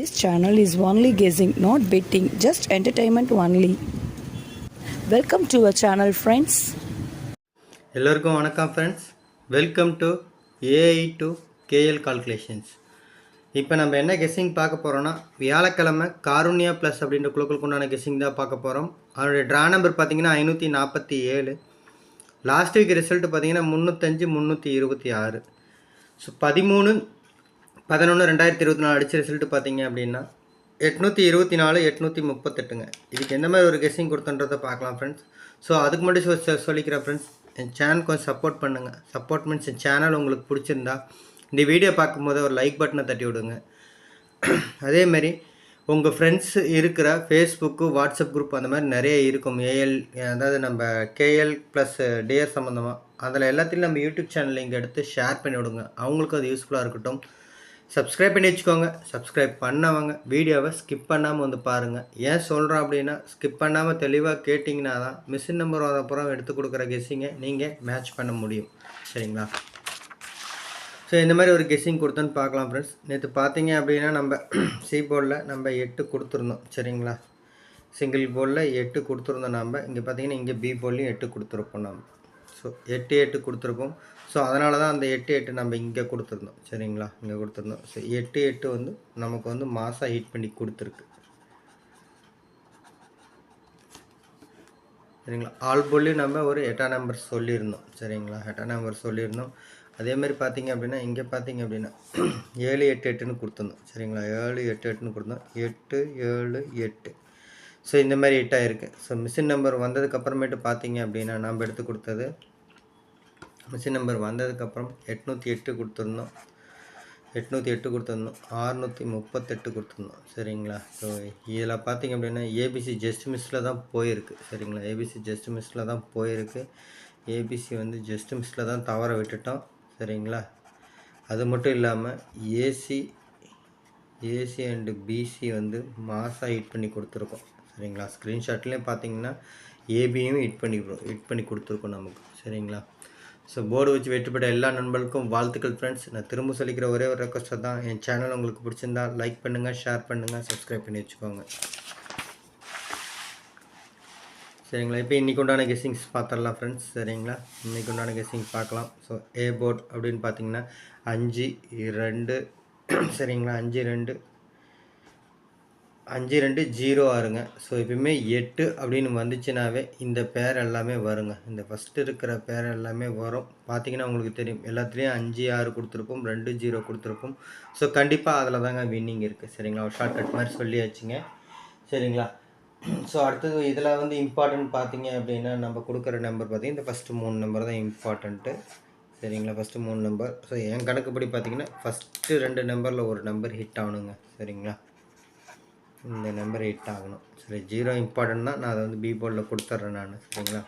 This channel is only guessing, not betting, just entertainment only. Welcome to our channel friends எல்லோருக்கும் வணக்கம் friends welcome to AI to KL calculations இப்போ நம்ம என்ன guessing பார்க்க போகிறோன்னா வியாழக்கிழமை காருண்யா ப்ளஸ் அப்படின்ற குழுக்களுக்கு உண்டான கெஸ்ஸிங் தான் பார்க்க போகிறோம் அதனுடைய ட்ரா நம்பர் பார்த்தீங்கன்னா ஐநூற்றி நாற்பத்தி ஏழு. லாஸ்ட் வீக் ரிசல்ட் பார்த்தீங்கன்னா முந்நூற்றஞ்சு முந்நூற்றி இருபத்தி ஆறு. ஸோ பதிமூணு பதினொன்று ரெண்டாயிரத்தி இருபத்தி நாலு அடித்த ரிசல்ட் பார்த்தீங்க அப்படின்னா எட்நூற்றி இருபத்தி நாலு எட்நூற்றி முப்பத்தெட்டுங்க. இதுக்கு எந்த மாதிரி ஒரு கெஸ்ஸிங் கொடுத்தன்றதை பார்க்கலாம் ஃப்ரெண்ட்ஸ் ஸோ அதுக்கு மட்டும் சொ- சொல்லிக்கிறேன் ஃப்ரெண்ட்ஸ் என் சேனல் கொஞ்சம் சப்போர்ட் பண்ணுங்கள் சப்போர்ட் மீன்ஸ் என் சேனல் உங்களுக்கு பிடிச்சிருந்தா இந்த வீடியோ பார்க்கும்போது ஒரு லைக் பட்டனை தட்டி விடுங்க. அதேமாரி உங்கள் ஃப்ரெண்ட்ஸ் இருக்கிற ஃபேஸ்புக்கு வாட்ஸ்அப் குரூப் அந்த மாதிரி நிறைய இருக்கும். ஏஎல் அதாவது நம்ம கேஎல் ப்ளஸ் டிஆர் சம்மந்தமாக அதில் எல்லாத்தையும் நம்ம யூடியூப் சேனல் இங்கே எடுத்து ஷேர் பண்ணி விடுங்க. அவங்களுக்கும் அது யூஸ்ஃபுல்லாக இருக்கட்டும். சப்ஸ்கிரைப் பண்ணி வச்சுக்கோங்க. சப்ஸ்கிரைப் பண்ணவங்க வீடியோவை ஸ்கிப் பண்ணாமல் வந்து பாருங்கள் ஏன் சொல்கிறோம் அப்படின்னா ஸ்கிப் பண்ணாமல் தெளிவாக கேட்டிங்கன்னா தான் மிஷின் நம்பர் வரப்புறம் எடுத்து கொடுக்குற கெஸ்ஸிங்கை நீங்கள் மேட்ச் பண்ண முடியும். சரிங்களா? ஸோ இந்த மாதிரி ஒரு கெஸ்ஸிங் கொடுத்தோன்னு பார்க்கலாம் ஃப்ரெண்ட்ஸ் நேற்று பார்த்தீங்க அப்படின்னா நம்ம சி போர்டில் நம்ம எட்டு கொடுத்துருந்தோம். சரிங்களா? சிங்கிள் போர்டில் எட்டு கொடுத்துருந்தோம் நம்ம. இங்கே பார்த்தீங்கன்னா இங்கே பி போர்ட்லேயும் எட்டு கொடுத்துருப்போம் நம்ம. ஸோ எட்டு எட்டு கொடுத்துருப்போம் ஸோ அதனால தான் அந்த எட்டு எட்டு நம்ம இங்கே கொடுத்துருந்தோம். சரிங்களா? இங்கே கொடுத்துருந்தோம். ஸோ எட்டு எட்டு வந்து நமக்கு வந்து மாதம் ஹீட் பண்ணி கொடுத்துருக்கு. சரிங்களா? ஆல்போலையும் நம்ம ஒரு எட்டாம் நம்பர் சொல்லியிருந்தோம். சரிங்களா? எட்டாம் நம்பர் சொல்லியிருந்தோம். அதே மாதிரி பார்த்தீங்க அப்படின்னா இங்கே பார்த்தீங்க அப்படின்னா ஏழு எட்டு எட்டுன்னு கொடுத்துருந்தோம். சரிங்களா? ஏழு எட்டு எட்டுன்னு கொடுத்தோம் எட்டு ஏழு எட்டு. ஸோ இந்த மாதிரி எட்டாக இருக்குது ஸோ மிஷின் நம்பர் வந்ததுக்கப்புறமேட்டு பார்த்தீங்க அப்படின்னா நம்ம எடுத்து கொடுத்தது மிஷின் நம்பர் வந்ததுக்கப்புறம் எட்நூற்றி எட்டு கொடுத்துருந்தோம். எட்நூற்றி எட்டு கொடுத்துருந்தோம். ஆறுநூற்றி முப்பத்தெட்டு கொடுத்துருந்தோம். சரிங்களா? ஸோ இதில் பார்த்தீங்க அப்படின்னா ஏபிசி ஜஸ்ட் மிஸ்ஸில் தான் போயிருக்கு. சரிங்களா? ஏபிசி ஜஸ்ட் மிஸ்ஸில் தான் போயிருக்கு. ஏபிசி வந்து ஜஸ்ட் மிஸ்ஸில் தான் தவற விட்டுட்டோம். சரிங்களா? அது மட்டும் இல்லாமல் ஏசி ஏசி அண்டு பிசி வந்து மாசாக ஹிட் பண்ணி கொடுத்துருக்கோம். சரிங்களா? ஸ்க்ரீன்ஷாட்லேயும் பார்த்தீங்கன்னா ஏபியும் ஹிட் பண்ணி ஹிட் பண்ணி கொடுத்துருக்கோம் நமக்கு. சரிங்களா? ஸோ போர்டு வச்சு வெற்றி பெற்ற எல்லா நண்பர்களுக்கும் வாழ்த்துக்கள் ஃப்ரெண்ட்ஸ் நான் திரும்ப சொல்லிக்கிற ஒரே ஒரு ரெக்வஸ்ட் தான் என் சேனல் உங்களுக்கு பிடிச்சிருந்தா லைக் பண்ணுங்கள் ஷேர் பண்ணுங்கள் சப்ஸ்கிரைப் பண்ணி வச்சுக்கோங்க. சரிங்களா? இப்போ இன்றைக்கு உண்டான கெஸ்ஸிங்ஸ் பார்த்துடலாம் ஃப்ரெண்ட்ஸ் சரிங்களா? இன்றைக்கு உண்டான கெஸ்ஸிங் பார்க்கலாம். ஸோ ஏ போர்ட் அப்படின்னு பார்த்தீங்கன்னா அஞ்சு ரெண்டு சரிங்களா? அஞ்சு ரெண்டு அஞ்சு ரெண்டு ஜீரோ ஆறுங்க. ஸோ எப்பயுமே எட்டு அப்படின்னு வந்துச்சுனாவே இந்த பேர் எல்லாமே வருங்க. இந்த ஃபஸ்ட்டு இருக்கிற பேர் எல்லாமே வரும். பார்த்தீங்கன்னா உங்களுக்கு தெரியும். எல்லாத்துலேயும் அஞ்சு ஆறு கொடுத்துருப்போம். ரெண்டு ஜீரோ கொடுத்துருப்போம். ஸோ கண்டிப்பாக அதில் தாங்க வின்னிங் இருக்குது சரிங்களா? ஒரு ஷார்ட்கட் மாதிரி சொல்லியாச்சுங்க. சரிங்களா? ஸோ அடுத்தது இதில் வந்து இம்பார்ட்டன்ட் பார்த்தீங்க அப்படின்னா நம்ம கொடுக்குற நம்பர் பார்த்தீங்கன்னா இந்த ஃபஸ்ட்டு மூணு நம்பர் தான் இம்பார்ட்டண்ட்டு சரிங்களா? ஃபஸ்ட்டு மூணு நம்பர் ஸோ என் கணக்குப்படி பார்த்தீங்கன்னா ஃபஸ்ட்டு ரெண்டு நம்பரில் ஒரு நம்பர் ஹிட் ஆகணுங்க. சரிங்களா? இந்த நம்பர் ஹிட் ஆகணும் சரி ஜீரோ இம்பார்ட்டன்ட் தான் நான் அதை வந்து பி போர்டில் கொடுத்துட்றேன் நான் சரிங்களா?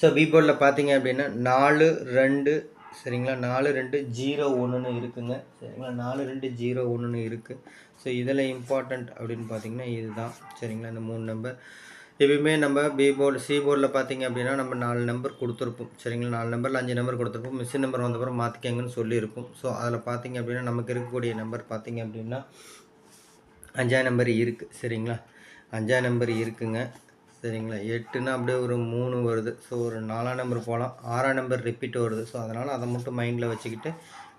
ஸோ பி போர்டில் பார்த்தீங்க அப்படின்னா நாலு ரெண்டு சரிங்களா? நாலு ரெண்டு ஜீரோ ஒன்றுன்னு இருக்குங்க சரிங்களா? நாலு ரெண்டு ஜீரோ ஒன்றுன்னு இருக்குது ஸோ இதில் இம்பார்ட்டண்ட் அப்படின்னு பார்த்தீங்கன்னா இதுதான் சரிங்களா? இந்த மூணு நம்பர் எப்பயுமே நம்ம பி போர்டு சி போர்டில் பார்த்தீங்க அப்படின்னா நம்ம நாலு நம்பர் கொடுத்துருப்போம் சரிங்களா? நாலு நம்பரில் அஞ்சு நம்பர் கொடுத்துருப்போம் மிஷின் நம்பர் வந்தப்பறம் மாற்றிக்கங்கன்னு சொல்லியிருப்போம். ஸோ அதில் பார்த்தீங்க அப்படின்னா நமக்கு இருக்கக்கூடிய நம்பர் பார்த்தீங்க அப்படின்னா அஞ்சாம் நம்பர் இருக்குது சரிங்களா? அஞ்சாம் நம்பர் இருக்குங்க சரிங்களா? எட்டுன்னா அப்படியே ஒரு மூணு வருது. ஸோ ஒரு நாலாம் நம்பர் போகலாம் ஆறாம் நம்பர் ரிப்பீட் வருது. ஸோ அதனால் அதை மட்டும் மைண்டில் வச்சுக்கிட்டு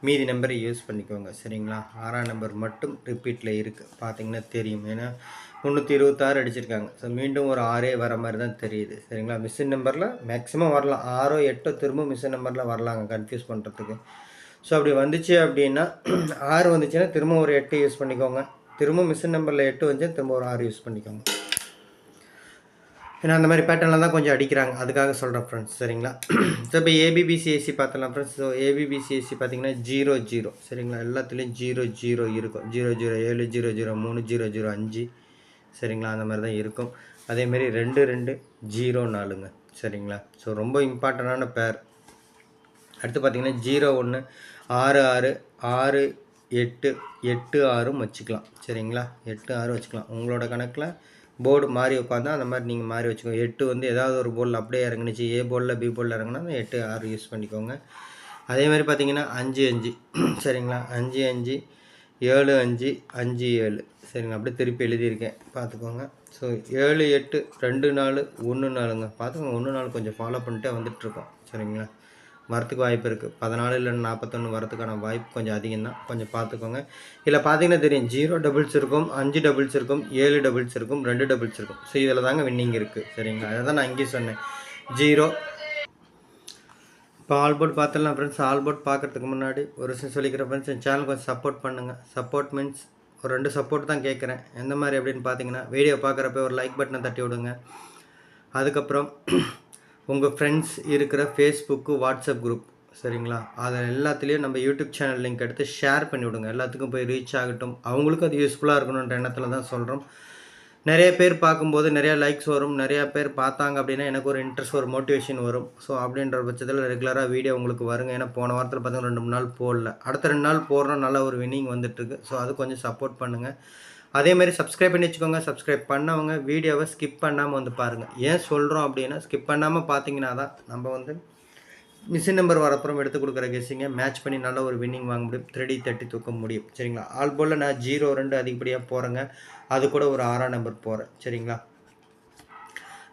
மீதி நம்பரை யூஸ் பண்ணிக்கோங்க சரிங்களா? ஆறாம் நம்பர் மட்டும் ரிப்பீட்டில் இருக்குது பார்த்தீங்கன்னா தெரியும். ஏன்னா முந்நூற்றி இருபத்தாறு அடிச்சிருக்காங்க. ஸோ மீண்டும் ஒரு ஆறே வர மாதிரி தான் தெரியுது சரிங்களா? மிஷின் நம்பரில் மேக்ஸிமம் வரலாம். ஆறோ எட்டோ திரும்ப மிஷின் நம்பரில் வரலாங்க கன்ஃபியூஸ் பண்ணுறதுக்கு ஸோ அப்படி வந்துச்சு அப்படின்னா ஆறு வந்துச்சுன்னா திரும்ப ஒரு எட்டு யூஸ் பண்ணிக்கோங்க. திரும்ப மிஷின் நம்பரில் எட்டு வந்து திரும்ப ஒரு ஆறு யூஸ் பண்ணிக்கோங்க. ஏன்னா அந்த மாதிரி பேட்டர்னில் தான் கொஞ்சம் அடிக்கிறாங்க. அதுக்காக சொல்கிறேன் ஃப்ரெண்ட்ஸ் சரிங்களா? ஸோ இப்போ ஏபிபிசிஎஸ்சி பார்த்துலாம் ஃப்ரெண்ட்ஸ் ஸோ ஏபிபிசிஎஸ்சி பார்த்தீங்கன்னா ஜீரோ ஜீரோ சரிங்களா? எல்லாத்துலேயும் ஜீரோ ஜீரோ இருக்கும். ஜீரோ ஜீரோ ஏழு ஜீரோ ஜீரோ மூணு ஜீரோ ஜீரோ அஞ்சு சரிங்களா? அந்த மாதிரி தான் இருக்கும். அதேமாரி ரெண்டு ரெண்டு ஜீரோ நாலுங்க சரிங்களா? ஸோ ரொம்ப இம்பார்ட்டண்டான பேர் அடுத்து பார்த்தீங்கன்னா ஜீரோ ஒன்று ஆறு ஆறு ஆறு எட்டு எட்டு ஆறும் வச்சுக்கலாம். சரிங்களா? எட்டு ஆறு வச்சுக்கலாம். உங்களோட கணக்கில் போர்டு மாறி உட்காந்தா அந்த மாதிரி நீங்கள் மாறி வச்சுக்கோங்க. எட்டு வந்து ஏதாவது ஒரு போர்டில் அப்படியே இறங்குனுச்சு. ஏ போர்டில் பி போர்டில் இறங்குனா அந்த எட்டு ஆறு யூஸ் பண்ணிக்கோங்க. அதே மாதிரி பார்த்தீங்கன்னா அஞ்சு அஞ்சு. சரிங்களா? அஞ்சு அஞ்சு ஏழு அஞ்சு அஞ்சு ஏழு. சரிங்களா? அப்படியே திருப்பி எழுதியிருக்கேன். பார்த்துக்கோங்க. ஸோ ஏழு எட்டு ரெண்டு நாலு ஒன்று நாலுங்க. பார்த்துக்கோங்க. ஒன்று நாலு கொஞ்சம் ஃபாலோ பண்ணிட்டே வந்துட்டுருக்கோம். சரிங்களா? வரத்துக்கு வாய்ப்பு இருக்குது பதினாலு இல்லை நாற்பத்தொன்று வரத்துக்கான வாய்ப்பு கொஞ்சம் அதிகம் தான் கொஞ்சம் பார்த்துக்கோங்க இதில் பார்த்தீங்கன்னா தெரியும். ஜீரோ டபுள்ஸ் இருக்கும் அஞ்சு டபுள்ஸ் இருக்கும் ஏழு டபுள்ஸ் இருக்கும் ரெண்டு டபுள்ஸ் இருக்கும். ஸோ இதில் தாங்க வின்னிங் இருக்குது சரிங்களா? அதை தான் நான் இங்கேயும் சொன்னேன். ஜீரோ. இப்போ ஆல்போர்ட் பார்த்துடலாம் ஃப்ரெண்ட்ஸ் ஆல்போர்ட் பார்க்குறதுக்கு முன்னாடி ஒரு விஷயம் சொல்லிக்கிற ஃப்ரெண்ட்ஸ் என் சேனல் கொஞ்சம் சப்போர்ட் பண்ணுங்கள் சப்போர்ட் மீன்ஸ் ஒரு ரெண்டு சப்போர்ட் தான் கேட்குறேன். எந்த மாதிரி அப்படின்னு பார்த்தீங்கன்னா வீடியோ பார்க்குறப்ப ஒரு லைக் பட்டனை தட்டி விடுங்க. அதுக்கப்புறம் உங்கள் ஃப்ரெண்ட்ஸ் இருக்கிற ஃபேஸ்புக்கு வாட்ஸ்அப் குரூப் சரிங்களா? அதை எல்லாத்துலேயும் நம்ம யூடியூப் சேனல் லிங்க் எடுத்து ஷேர் பண்ணி விடுங்க. எல்லாத்துக்கும் போய் ரீச் ஆகட்டும். அவங்களுக்கும் அது யூஸ்ஃபுல்லாக இருக்கணுன்ற எண்ணத்தில் தான் சொல்கிறோம் நிறைய பேர் பார்க்கும்போது நிறையா லைக்ஸ் வரும். நிறையா பேர் பார்த்தாங்க அப்படின்னா எனக்கு ஒரு இன்ட்ரெஸ்ட் ஒரு மோட்டிவேஷன் வரும். ஸோ அப்படின்ற பட்சத்தில் ரெகுலராக வீடியோ உங்களுக்கு வருங்க. ஏன்னா போன வாரத்தில் பார்த்தீங்கன்னா ரெண்டு மூணு நாள் போடல. அடுத்த ரெண்டு நாள் போடுறோம். நல்ல ஒரு வின்னிங் வந்துட்டுருக்கு ஸோ அது கொஞ்சம் சப்போர்ட் பண்ணுங்கள் அதே மாதிரி சப்ஸ்கிரைப் பண்ணி வச்சுக்கோங்க சப்ஸ்கிரைப் பண்ணவங்க வீடியோவை ஸ்கிப் பண்ணாமல் வந்து பாருங்கள் ஏன் சொல்கிறோம் அப்படின்னா ஸ்கிப் பண்ணாமல் பார்த்தீங்கன்னா தான் நம்ம வந்து மிஷின் நம்பர் வரப்புறம் எடுத்து கொடுக்குற கெஸ்ஸிங்க மேட்ச் பண்ணி நல்ல ஒரு வின்னிங் வாங்க முடியும். த்ரீ தட்டி தூக்க முடியும். சரிங்களா? ஆல் போல் நான் ஜீரோ ரெண்டு அதிகப்படியாக போகிறேங்க அது கூட ஒரு ஆறாம் நம்பர் போகிறேன் சரிங்களா?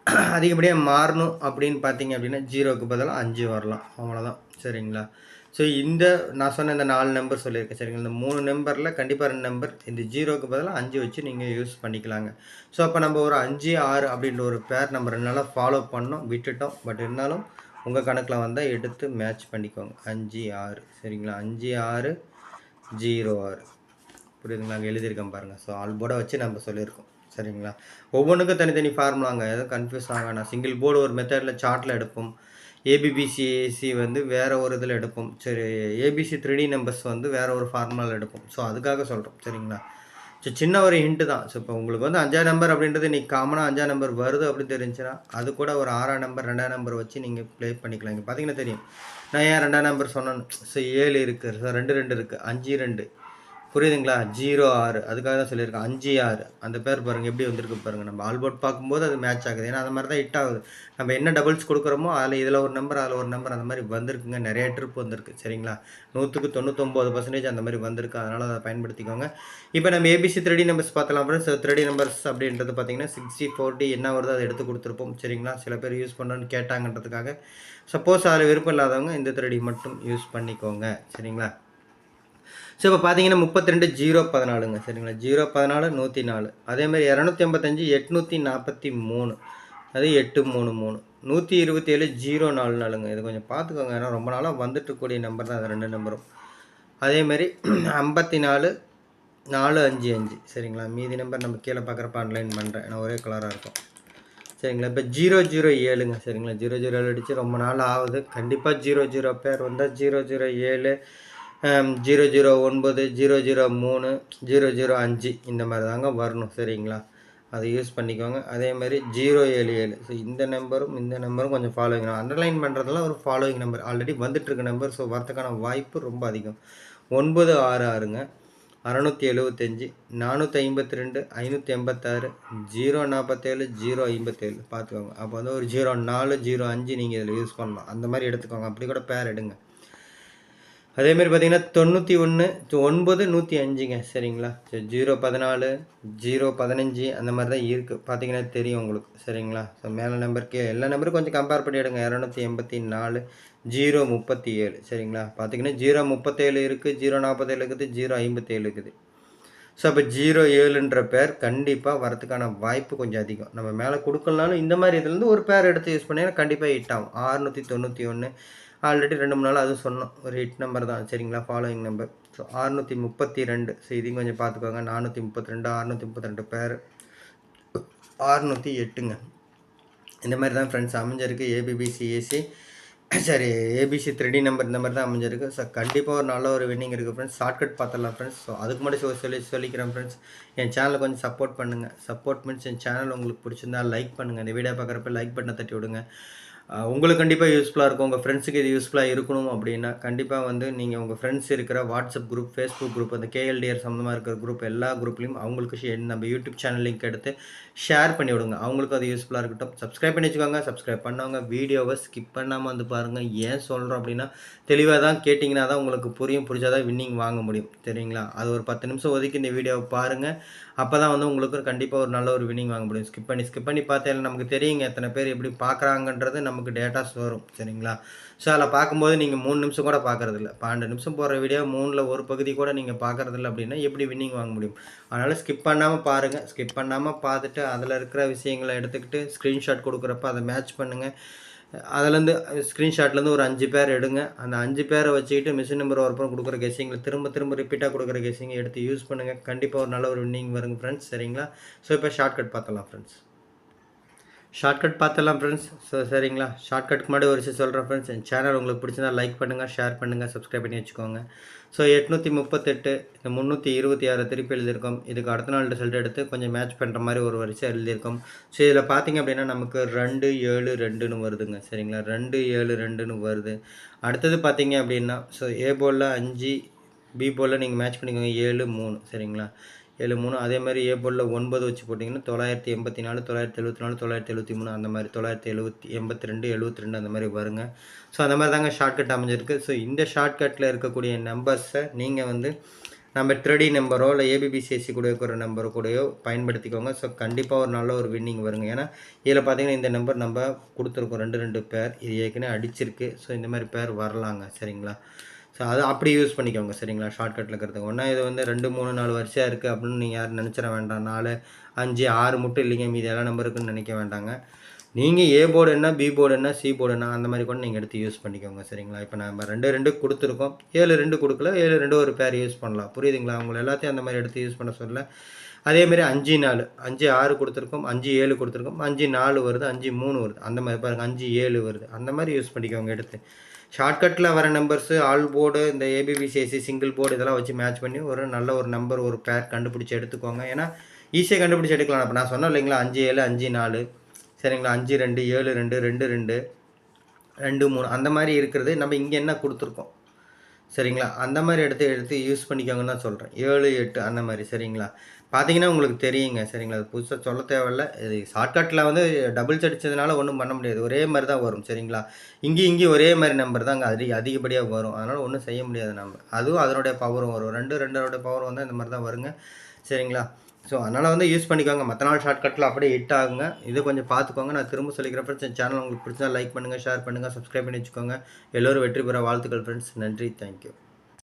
அதிகப்படியாக மாறணும் அப்படின்னு பார்த்தீங்க அப்படின்னா ஜீரோக்கு பதிலாக அஞ்சு வரலாம். அவ்வளோதான் சரிங்களா? ஸோ இந்த நான் சொன்ன இந்த நாலு நம்பர் சொல்லியிருக்கேன் சரிங்களா? இந்த மூணு நம்பரில் கண்டிப்பாக ரெண்டு நம்பர் இந்த ஜீரோக்கு பதிலாக அஞ்சு வச்சு நீங்கள் யூஸ் பண்ணிக்கலாங்க. ஸோ அப்போ நம்ம ஒரு அஞ்சு ஆறு அப்படின்ற ஒரு பேர் நம்ம ரெண்டு நாளாக ஃபாலோ பண்ணோம் விட்டுட்டோம். பட் இருந்தாலும் உங்கள் கணக்கில் வந்தால் எடுத்து மேட்ச் பண்ணிக்கோங்க. அஞ்சு ஆறு சரிங்களா? அஞ்சு ஆறு ஜீரோ ஆறு. புரியுதுங்களா? அங்கே எழுதியிருக்கேன் பாருங்கள் ஸோ ஆல்போர்டை வச்சு நம்ம சொல்லியிருக்கோம் சரிங்களா? ஒவ்வொன்றுக்கும் தனித்தனி ஃபார்முலாங்க எதுவும் கன்ஃபியூஸ் ஆக நான் சிங்கிள் போர்டு ஒரு மெத்தடில் சார்ட்டில் எடுப்போம். ஏபிபிசிஏசி வந்து வேறு ஒரு இதில் எடுப்போம். சரி ஏபிசி த்ரீ நம்பர்ஸ் வந்து வேறு ஒரு ஃபார்முலாவில் எடுப்போம். ஸோ அதுக்காக சொல்கிறோம் சரிங்களா? ஸோ சின்ன ஒரு ஹிண்ட்டு தான். ஸோ இப்போ உங்களுக்கு வந்து அஞ்சாம் நம்பர் அப்படின்றது இன்றைக்கி காமனாக அஞ்சாம் நம்பர் வருது அப்படின்னு தெரிஞ்சுன்னா அது கூட ஒரு ஆறாம் நம்பர் ரெண்டாம் நம்பர் வச்சு நீங்கள் ப்ளே பண்ணிக்கலாம். இங்கே பார்த்தீங்கன்னா தெரியும். நான் ஏன் ரெண்டாம் நம்பர் சொன்னேன் ஸோ ஏழு இருக்குது ஸோ ரெண்டு ரெண்டு இருக்குது அஞ்சு ரெண்டு. புரியுதுங்களா? ஜீரோ ஆறு. அதுக்காக தான் சொல்லியிருக்கேன் அஞ்சு ஆறு. அந்த பேர் பாருங்கள் எப்படி வந்திருக்கு பாருங்கள் நம்ம ஆல்போர்ட் பார்க்கும்போது அது மேட்ச் ஆகுது. ஏன்னா அந்த மாதிரி தான் ஹிட் ஆகுது. நம்ம என்ன டபுள்ஸ் கொடுக்குறோமோ அதில் இதில் ஒரு நம்பர் அதில் ஒரு நம்பர் அந்த மாதிரி வந்திருக்குங்க. நிறைய ட்ரிப் வந்திருக்கு. சரிங்களா? நூற்றுக்கு தொண்ணூத்தொம்பது பர்சன்டேஜ் அந்த மாதிரி வந்திருக்கு. அதனால் அதை பயன்படுத்திக்கோங்க. இப்போ நம்ம ஏபிசி த்ரீடி நம்பர்ஸ் பார்த்தலாம் ஃப்ரெண்ட்ஸ் த்ரீடி நம்பர்ஸ் அப்படின்றது பார்த்தீங்கன்னா சிக்ஸ்டி ஃபோர்ட்டி என்ன வருதோ அதை எடுத்து கொடுத்துருப்போம். சரிங்களா? சில பேர் யூஸ் பண்ணுறோன்னு கேட்டாங்கன்றதுக்காக. சப்போஸ் அதில் விருப்பம் இல்லாதவங்க இந்த த்ரெடி மட்டும் யூஸ் பண்ணிக்கோங்க. சரிங்களா? ஸோ இப்போ பார்த்தீங்கன்னா முப்பத்தி ரெண்டு ஜீரோ பதினாலுங்க சரிங்களா? ஜீரோ பதினாலு நூற்றி நாலு அதேமாதிரி இரநூத்தி ஐம்பத்தஞ்சு எட்நூற்றி நாற்பத்தி மூணு அது எட்டு மூணு மூணு நூற்றி இருபத்தி ஏழு ஜீரோ நாலு நாலுங்க இது கொஞ்சம் பார்த்துக்கோங்க ஏன்னா ரொம்ப நாளாக வந்துட்டு இருக்கக்கூடிய நம்பர் தான். அது ரெண்டு நம்பரும் அதேமாதிரி ஐம்பத்தி நாலு நாலு அஞ்சு அஞ்சு சரிங்களா? மீதி நம்பர் நம்ம கீழே பார்க்குறப்ப ஆன்லைன் பண்ணுறேன் ஏன்னா ஒரே கலராக இருக்கும். சரிங்களா? இப்போ ஜீரோ ஜீரோ ஏழுங்க சரிங்களா? ஜீரோ ஜீரோ ஏழு அடித்து ரொம்ப நாள் ஆகுது. கண்டிப்பாக ஜீரோ ஜீரோ பேர் வந்தால் ஜீரோ ஜீரோ ஏழு ஜீரோ ஜீரோ ஒன்பது ஜீரோ ஜீரோ மூணு ஜீரோ ஜீரோ அஞ்சு இந்த மாதிரி தாங்க வரணும் சரிங்களா? அதை யூஸ் பண்ணிக்கோங்க. அதே மாதிரி ஜீரோ ஏழு ஏழு. ஸோ இந்த நம்பரும் இந்த நம்பரும் கொஞ்சம் ஃபாலோவிங் அண்டர்லைன் பண்ணுறதெல்லாம் ஒரு ஃபாலோவிங் நம்பர் ஆல்ரெடி வந்துட்டுருக்க நம்பர் ஸோ வரத்துக்கான வாய்ப்பு ரொம்ப அதிகம். ஒன்பது ஆறு ஆறுங்க. அறநூற்றி எழுபத்தஞ்சி நானூற்றி ஐம்பத்தி ரெண்டு ஐநூற்றி எண்பத்தாறு ஜீரோ நாற்பத்தேழு ஜீரோ ஐம்பத்தேழு. பார்த்துக்கோங்க. அப்போ வந்து ஒரு ஜீரோ நாலு ஜீரோ அஞ்சு நீங்கள் இதில் யூஸ் பண்ணலாம். அந்த மாதிரி எடுத்துக்கோங்க. அப்படி கூட பேர் எடுங்க. அதேமாரி பார்த்தீங்கன்னா தொண்ணூற்றி ஒன்று ஒன்பது நூற்றி அஞ்சுங்க. சரிங்களா? சரி ஜீரோ பதினாலு ஜீரோ பதினஞ்சு அந்த மாதிரி தான் இருக்குது பார்த்தீங்கன்னா தெரியும் உங்களுக்கு. சரிங்களா? ஸோ மேலே நம்பருக்கு எல்லா நம்பரும் கொஞ்சம் கம்பேர் பண்ணி எடுங்க. இரநூத்தி எண்பத்தி நாலு ஜீரோ முப்பத்தி ஏழு. சரிங்களா? பார்த்தீங்கன்னா ஜீரோ முப்பத்தேழு இருக்குது ஜீரோ நாற்பத்தேழு இருக்குது ஜீரோ ஐம்பத்தேழு இருக்குது. ஸோ அப்போ ஜீரோ ஏழுன்ற பேர் கண்டிப்பாக வரதுக்கான வாய்ப்பு கொஞ்சம் அதிகம். நம்ம மேலே கொடுக்கலனாலும் இந்த மாதிரி இதுலேருந்து ஒரு பேர் எடுத்து யூஸ் பண்ணிங்கன்னா கண்டிப்பாக ஹிட் ஆகும். ஆறுநூற்றி தொண்ணூற்றி ஒன்று ஆல்ரெடி ரெண்டு மூணு நாள் அதுவும் சொன்னோம். ஒரு ஹிட் நம்பர் தான். சரிங்களா? ஃபாலோயிங் நம்பர் ஸோ அறுநூற்றி முப்பத்தி ரெண்டு ஸோ இதையும் கொஞ்சம் பார்த்துக்கோங்க. நானூற்றி முப்பத்தி ரெண்டு அறுநூற்றி முப்பத்தி ரெண்டு பேர். அறுநூற்றி எட்டுங்க. இந்த மாதிரி தான் ஃப்ரெண்ட்ஸ் அமைஞ்சிருக்கு. ஏபிபிசிஏசி சரி ஏபிசி த்ரீடி நம்பர் இந்த மாதிரி தான் அமைஞ்சிருக்கு. ஸோ கண்டிப்பாக ஒரு நல்ல ஒரு வின்னிங் இருக்குது ஃப்ரெண்ட்ஸ் ஷார்ட்கட் பார்த்துடலாம் ஃப்ரெண்ட்ஸ் ஸோ அதுக்கு முன்னாடி சொல்லி சொல்லி சொல்லிக்கிறேன் ஃப்ரெண்ட்ஸ் என் சேனலை கொஞ்சம் சப்போர்ட் பண்ணுங்கள் சப்போர்ட் மீன்ஸ் என் சேனல் உங்களுக்கு பிடிச்சிருந்தா லைக் பண்ணுங்கள் இந்த வீடியோ பார்க்குறப்ப லைக் பட்டனை தட்டி விடுங்க. உங்களுக்கு கண்டிப்பாக யூஸ்ஃபுல்லாக இருக்கும். உங்கள் ஃப்ரெண்ட்ஸுக்கு இது யூஸ்ஃபுல்லாக இருக்கணும் அப்படின்னா கண்டிப்பாக வந்து நீங்கள் உங்கள் ஃப்ரெண்ட்ஸ் இருக்கிற வாட்ஸ்அப் குரூப் ஃபேஸ்புக் குரூப் அந்த கேஎல்டிஆர் சம்மந்தமாக இருக்கிற குரூப் எல்லா குரூப்லையும் அவங்களுக்கு ஷே நம்ம யூடியூப் சேனல் லிங்க் எடுத்து ஷேர் பண்ணி விடுங்க. அவங்களுக்கு அது யூஸ்ஃபுல்லாக இருக்கட்டும். சப்ஸ்கிரைப் பண்ணி வச்சுக்கோங்க. சப்ஸ்கிரைப் பண்ணவங்க வீடியோவை ஸ்கிப் பண்ணாமல் வந்து பாருங்கள் ஏன் சொல்கிறோம் அப்படின்னா தெளிவாக தான் கேட்டிங்கன்னா தான் உங்களுக்கு புரியும். புரிஞ்சாதான் வின்னிங் வாங்க முடியும். சரிங்களா அது ஒரு பத்து நிமிஷம் ஒதுக்கி இந்த வீடியோவை பாருங்கள் அப்போ தான் வந்து உங்களுக்கு கண்டிப்பாக ஒரு நல்ல ஒரு வின்னிங் வாங்க முடியும். ஸ்கிப் பண்ணி ஸ்கிப் பண்ணி பார்த்தேன் நமக்கு தெரியுங்க எத்தனை பேர் எப்படி பார்க்குறாங்கன்றது நமக்கு டேட்டாஸ் வரும். சரிங்களா? ஸோ அதில் பார்க்கும்போது நீங்கள் மூணு நிமிஷம் கூட பார்க்குறதில்ல. பன்னெண்டு நிமிஷம் போகிற வீடியோ மூணில் ஒரு பகுதி கூட நீங்கள் பார்க்குறதில்ல அப்படின்னா எப்படி வின்னிங் வாங்க முடியும்? அதனால் ஸ்கிப் பண்ணாமல் பாருங்கள் ஸ்கிப் பண்ணாமல் பார்த்துட்டு அதில் இருக்கிற விஷயங்களை எடுத்துக்கிட்டு ஸ்க்ரீன்ஷாட் கொடுக்குறப்ப அதை மேட்ச் பண்ணுங்கள் அதுலேருந்து ஸ்க்ரீன்ஷாட்லேருந்து ஒரு அஞ்சு பேர் எடுங்க. அந்த அஞ்சு பேரை வச்சுக்கிட்டு மிஷின் நம்பர் ஒருப்புறம் கொடுக்குற கெஸிங்கில் திரும்ப திரும்ப ரிப்பீட்டாக கொடுக்குற கெஸிங்கை எடுத்து யூஸ் பண்ணுங்கள் கண்டிப்பாக ஒரு நல்ல ஒரு வின்னிங் வருங்க ஃப்ரெண்ட்ஸ் சரிங்களா? ஸோ இப்போ ஷார்ட்கட் பார்த்தலாம் ஃப்ரெண்ட்ஸ் ஷார்ட்கட் பார்த்துடலாம் ஃப்ரெண்ட்ஸ் ஸோ சரிங்களா? ஷார்ட்கட் முன்னாடி ஒரு விஷயம் சொல்கிறேன் ஃப்ரெண்ட்ஸ் என் சேனல் உங்களுக்கு பிடிச்சிருந்தா லைக் பண்ணுங்கள் ஷேர் பண்ணுங்கள் சப்ஸ்கிரைப் பண்ணி வச்சுக்கோங்க. ஸோ எட்நூற்றி முப்பத்தெட்டு இந்த முந்நூற்றி இருபத்தி ஆறு திருப்பி எழுதியிருக்கோம். இதுக்கு அடுத்த நாள் ரிசல்ட் எடுத்து கொஞ்சம் மேட்ச் பண்ணுற மாதிரி ஒரு வரிசை எழுதியிருக்கோம். ஸோ இதில் பார்த்தீங்க அப்படின்னா நமக்கு ரெண்டு ஏழு ரெண்டுன்னு வருதுங்க. சரிங்களா? ரெண்டு ஏழு ரெண்டுன்னு வருது. அடுத்தது பார்த்தீங்க அப்படின்னா ஸோ ஏ போலில் அஞ்சு பி போலில் நீங்கள் மேட்ச் பண்ணிக்கோங்க ஏழு மூணு. சரிங்களா? ஏழு மூணு அதே மாதிரி ஏ ஒன்பது வச்சு போட்டிங்கன்னா தொள்ளாயிரத்தி எண்பத்தி நாலு தொள்ளாயிரத்தி எழுபத்தி நாலு தொள்ளாயிரத்தி எழுபத்தி மூணு அந்த மாதிரி தொள்ளாயிரத்தி எழுபத்தி எண்பத்தி ரெண்டு எழுபத்தி ரெண்டு அந்த மாதிரி வருங்க. ஸோ அந்த மாதிரி தாங்க ஷார்ட்கட் அமைஞ்சிருக்கு. ஸோ இந்த ஷார்ட்கட்டில் இருக்கக்கூடிய நம்பர்ஸை நீங்கள் வந்து நம்ம த்ரெடி நம்பரோ இல்லை ஏபிபிசிஎஸ்சி கூட இருக்கிற நம்பரோ கூடயோ பயன்படுத்திக்கோங்க. ஸோ கண்டிப்பாக ஒரு நல்ல ஒரு வின்னிங் வருங்க. ஏன்னா இதில் பார்த்தீங்கன்னா இந்த நம்பர் நம்ம கொடுத்துருக்கோம். ரெண்டு ரெண்டு பேர் இது ஏற்கனவே அடிச்சிருக்கு. ஸோ இந்த மாதிரி பேர் வரலாங்க. சரிங்களா? ஸோ அதை அப்படி யூஸ் பண்ணிக்கோங்க சரிங்களா? ஷார்ட்கட்டில் இருக்கிறதுக்கு. ஒன்றா இது வந்து ரெண்டு மூணு நாலு வருஷம் இருக்குது அப்படின்னு நீங்கள் யாரும் நினச்சிட வேண்டாம். நாலு அஞ்சு ஆறு மட்டும் இல்லைங்க. மீதி எல்லா நம்பர் இருக்குன்னு நினைக்க வேண்டாங்க. நீங்கள் ஏ போர்டு என்ன பி போர்டு என்ன சி போர்டு என்ன அந்த மாதிரி கூட நீங்கள் எடுத்து யூஸ் பண்ணிக்கோங்க சரிங்களா? இப்போ நம்ம ரெண்டு ரெண்டு கொடுத்துருக்கோம். ஏழு ரெண்டு கொடுக்கல. ஏழு ரெண்டு ஒரு பேர் யூஸ் பண்ணலாம். புரியுதுங்களா? உங்களை எல்லாத்தையும் அந்த மாதிரி எடுத்து யூஸ் பண்ண சொல்ல அதேமாரி அஞ்சு நாலு அஞ்சு ஆறு கொடுத்துருக்கோம் அஞ்சு ஏழு கொடுத்துருக்கோம் அஞ்சு நாலு வருது அஞ்சு மூணு வருது. அந்த மாதிரி பாருங்கள் அஞ்சு ஏழு வருது. அந்த மாதிரி யூஸ் பண்ணிக்கோங்க எடுத்து. ஷார்ட்கட்டில் வர நம்பர்ஸு ஆல் போர்டு இந்த ஏபிபிசிஎஸ்சி சிங்கிள் போர்டு இதெல்லாம் வச்சு மேட்ச் பண்ணி ஒரு நல்ல ஒரு நம்பர் ஒரு பேர் கண்டுபிடிச்சி எடுத்துக்கோங்க. ஏன்னா ஈஸியாக கண்டுபிடிச்சி எடுக்கலாம். இப்போ நான் சொன்னேன் இல்லைங்களா அஞ்சு ஏழு அஞ்சு நாலு. சரிங்களா அஞ்சு ரெண்டு ஏழு ரெண்டு ரெண்டு ரெண்டு ரெண்டு மூணு. அந்த மாதிரி இருக்கிறது நம்ம இங்கே என்ன கொடுத்துருக்கோம்? சரிங்களா அந்த மாதிரி எடுத்து எடுத்து யூஸ் பண்ணிக்கோங்கன்னு தான் சொல்கிறேன் ஏழு எட்டு அந்த மாதிரி. சரிங்களா? பார்த்தீங்கன்னா உங்களுக்கு தெரியுங்க சரிங்களா? அது புதுசாக சொல்ல தேவையில்ல. இது ஷார்ட்கட்டில் வந்து டபுள்ஸ் அடித்ததுனால ஒன்றும் பண்ண முடியாது. ஒரே மாதிரி தான் வரும் சரிங்களா? இங்கேயும் இங்கேயும் ஒரே மாதிரி நம்பர் தான் அங்கே அதிக அதிகப்படியாக வரும். அதனால் ஒன்றும் செய்ய முடியாது நம்ம. அதுவும் அதனுடைய பவரும் வரும். ரெண்டு ரெண்டோட பவரும் வந்து இந்த மாதிரி தான் வருங்க சரிங்களா? ஸோ அதனால் வந்து யூஸ் பண்ணிக்கோங்க. மற்ற நாள் ஷார்ட்கட்டில் அப்படியே ஹிட் ஆகுங்க. இது கொஞ்சம் பார்த்துக்கோங்க நான் திரும்ப சொல்லிக்கிறேன் ஃப்ரெண்ட்ஸ் சேனல் உங்களுக்கு பிடிச்சா லைக் பண்ணுங்கள் ஷேர் பண்ணுங்கள் சப்ஸ்கிரைப் பண்ணி வச்சுக்கோங்க. எல்லோரும் வெற்றி பெற வாழ்த்துக்கள் ஃப்ரெண்ட்ஸ் நன்றி. தேங்க்யூ